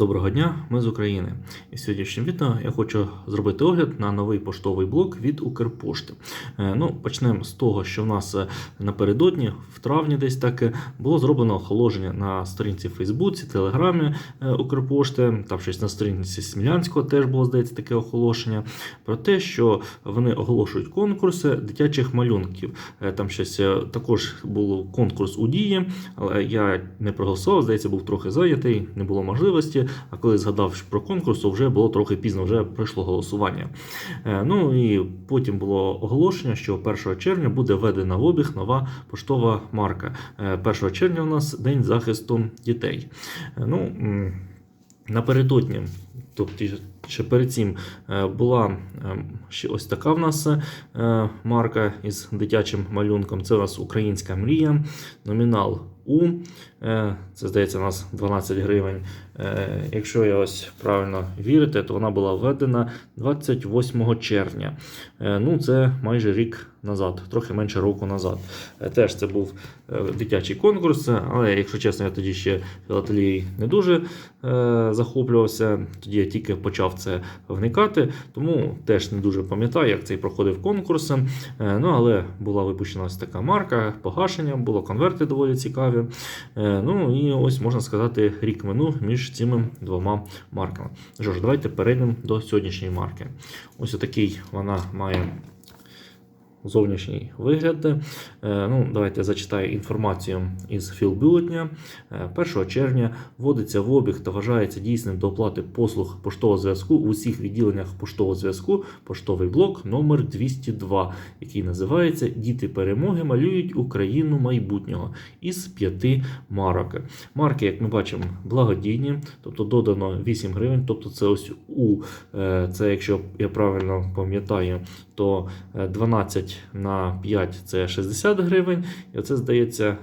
Доброго дня, ми з України. І в сьогоднішньому відео я хочу зробити огляд на новий поштовий блок від Укрпошти. Е, Ну, почнемо з того, що в нас е, напередодні, в травні, десь так було зроблено охолодження на сторінці в Фейсбуці, Телеграмі е, Укрпошти. Там щось на сторінці Смілянського теж було здається таке оголошення про те, що вони оголошують конкурси дитячих малюнків. Там щось також був конкурс у дії, але я не проголосував, здається, був трохи зайнятий, не було можливості. А коли згадав про конкурс, то вже було трохи пізно, вже пройшло голосування. Е, Ну і потім було оголошення, що 1 червня буде введена в обіг нова поштова марка. Е, 1 червня у нас День захисту дітей. Е, Ну, напередодні, тобто ще перед цим е, була е, ще ось така в нас е, марка із дитячим малюнком. Це у нас українська мрія, номінал У. Е, Це здається, у нас 12 гривень. Е, Якщо я ось правильно вірите, то вона була введена 28 червня. Е, Ну, це майже рік назад, трохи менше року назад. Е, Теж це був е, дитячий конкурс, але якщо чесно, я тоді ще філателією не дуже е, захоплювався. Тоді я тільки почав це вникати, тому теж не дуже пам'ятаю, як цей проходив конкурс. Ну, але була випущена ось така марка, погашення, було конверти доволі цікаві. Ну і ось можна сказати, рік минув між цими двома марками. Що ж, давайте перейдемо до сьогоднішньої марки. Ось отакий вона має зовнішній вигляд. Е, ну, Давайте зачитаю інформацію із філбюлетня. 1 е, червня вводиться в обіг та вважається дійсним до оплати послуг поштового зв'язку у усіх відділеннях поштового зв'язку, поштовий блок номер 202 який називається Діти перемоги малюють Україну майбутнього із п'яти марок. Марки, як ми бачимо, благодійні, тобто додано 8 гривень. Тобто, це ось у е, це, якщо я правильно пам'ятаю, то 12. 10 на 5 це 60 гривень. І оце здається,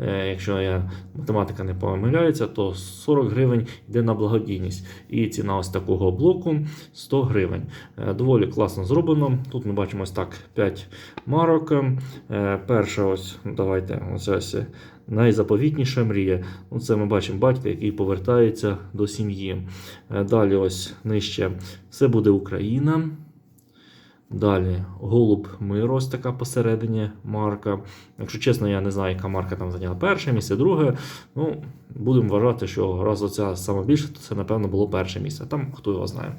е, якщо я, математика не помиляється, то 40 гривень йде на благодійність. І ціна ось такого блоку 100 гривень. Е, доволі класно зроблено. Тут ми бачимо ось так 5 марок. Е, перша ось, ну, давайте ось ось. Найзаповітніша мрія. Ну, Це ми бачимо батька, який повертається до сім'ї. Далі, ось нижче, все буде Україна. Далі Голуб Миру, ось така посередині марка. Якщо чесно, я не знаю, яка марка там зайняла перше місце, друге. Ну, будемо вважати, що раз оця саме більше, то це, напевно, було перше місце. Там хто його знає.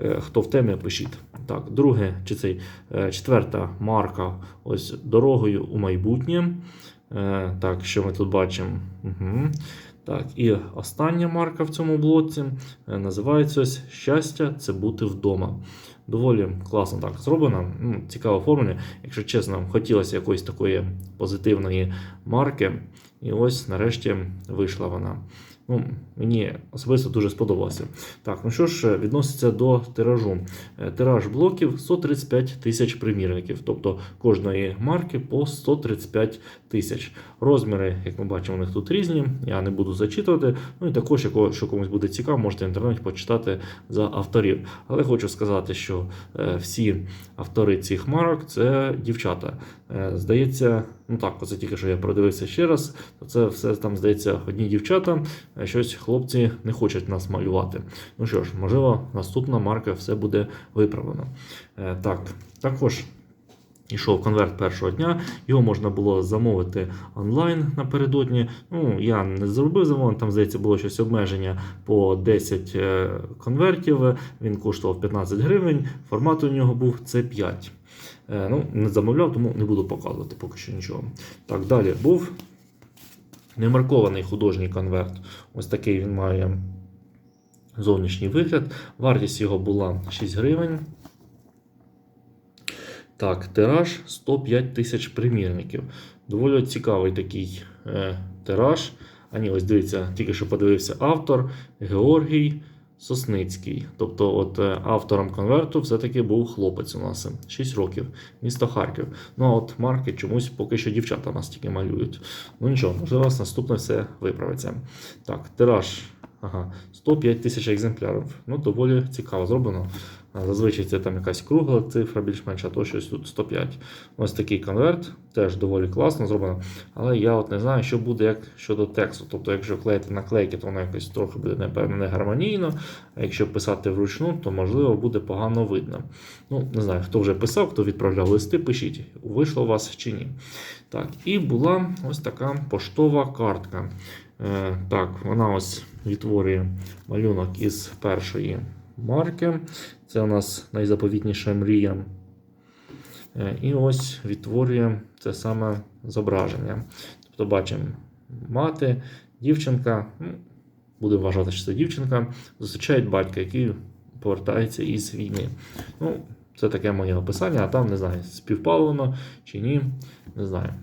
Е, Хто в темі, пишіть. Так, друге, чи цей е, четверта марка ось дорогою у майбутнє. Е, Так, що ми тут бачимо? Угу. Так, і остання марка в цьому блоці е, називається ось Щастя це бути вдома. Доволі класно так зроблено. Ну, цікаве оформлення. Якщо чесно, хотілося якоїсь такої позитивної марки. І ось нарешті вийшла вона. Ну, мені особисто дуже сподобалося. Так, ну що ж, відноситься до тиражу. Е, Тираж блоків 135 тисяч примірників, тобто кожної марки по 135 тисяч. Розміри, як ми бачимо, у них тут різні. Я не буду зачитувати. Ну і також, якщо комусь буде цікаво, можете в інтернеті почитати за авторів. Але хочу сказати, що е, всі автори цих марок це дівчата. Е, Здається, ну так, оце тільки що я продивився ще раз, то це все там здається одні дівчата. Щось хлопці не хочуть нас малювати. Ну що ж, можливо, наступна марка все буде виправлено. Е, Так, також. Ішов конверт першого дня, його можна було замовити онлайн напередодні. Ну, я не зробив замовлення, там, здається, було щось обмеження по 10 е, конвертів. Він коштував 15 гривень, формат у нього був C5. Е, Ну, не замовляв, тому не буду показувати поки що нічого. Так, далі був немаркований художній конверт. Ось такий він має зовнішній вигляд. Вартість його була 6 гривень. Так, тираж 105 тисяч примірників. Доволі цікавий такий е, тираж. А ні, ось дивіться, тільки що подивився автор Георгій Сосницький. Тобто, от е, автором конверту все-таки був хлопець у нас 6 років, місто Харків. Ну а от марки чомусь поки що дівчата нас тільки малюють. Ну нічого, можливо, наступне все виправиться. Так, тираж. Ага, 105 тисяч екземплярів. Ну, доволі цікаво зроблено. Зазвичай це там якась кругла цифра більш-менш, а то щось тут 105. Ось такий конверт, теж доволі класно зроблено. Але я от не знаю, що буде як щодо тексту. Тобто, якщо клеїти наклейки, то воно якось трохи буде, напевно, не гармонійно. А якщо писати вручну, то можливо буде погано видно. Ну, не знаю, хто вже писав, хто відправляв листи, пишіть, вийшло у вас чи ні. Так, і була ось така поштова картка. Е, так, вона ось відтворює малюнок із першої марки. Це у нас найзаповітніша мрія. Е, І ось відтворює це саме зображення. Тобто бачимо мати, дівчинка, ну, будемо вважати, що це дівчинка, зустрічають батька, який повертається із війни. Ну, це таке моє описання, а там не знаю, співпало воно чи ні, не знаю.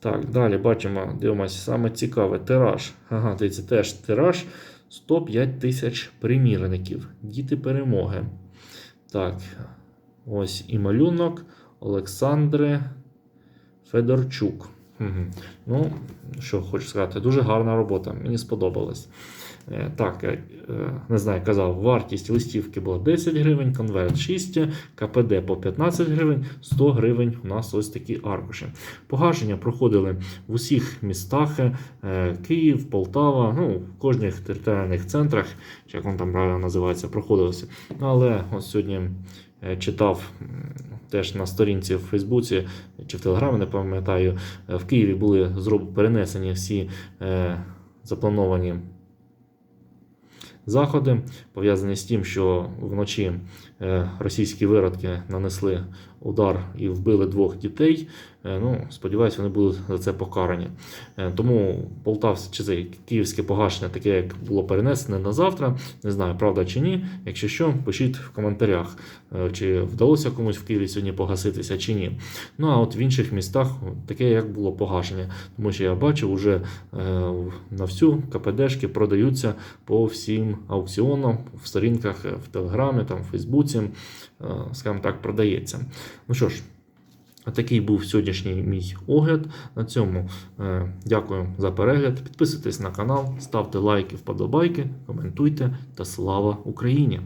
Так, далі бачимо, дивимося, саме цікаве тираж. Ага, дивіться, теж тираж 105 тисяч примірників. Діти перемоги. Так, ось і малюнок Олександри Федорчук. Угу. Ну, що хочу сказати, дуже гарна робота, мені сподобалось. Е, Так, е, не знаю, казав, вартість листівки була 10 гривень, конверт 6, КПД по 15 гривень, 100 гривень у нас ось такі аркуші. Погашення проходили в усіх містах: е, Київ, Полтава, ну, в кожних територіальних центрах, як воно там правильно називається, проходилося. Але ось сьогодні читав теж на сторінці в Фейсбуці чи в Телеграмі, не пам'ятаю, е, в Києві були перенесені всі е, заплановані заходи, пов'язані з тим, що вночі е, російські виродки нанесли удар і вбили двох дітей. Е, Ну, сподіваюся, вони будуть за це покарані. Е, Тому полтавське чи це київське погашення, таке як було перенесене на завтра. Не знаю, правда чи ні. Якщо що, пишіть в коментарях, е, чи вдалося комусь в Києві сьогодні погаситися чи ні. Ну а от в інших містах таке як було погашення. Тому що я бачив, уже е, на всю КПДшки продаються по всім аукціонам в сторінках в Телеграмі, там, в Фейсбуці, скажімо так, продається. Ну що ж. Такий був сьогоднішній мій огляд. На цьому е, дякую за перегляд. Підписуйтесь на канал, ставте лайки, вподобайки, коментуйте та слава Україні!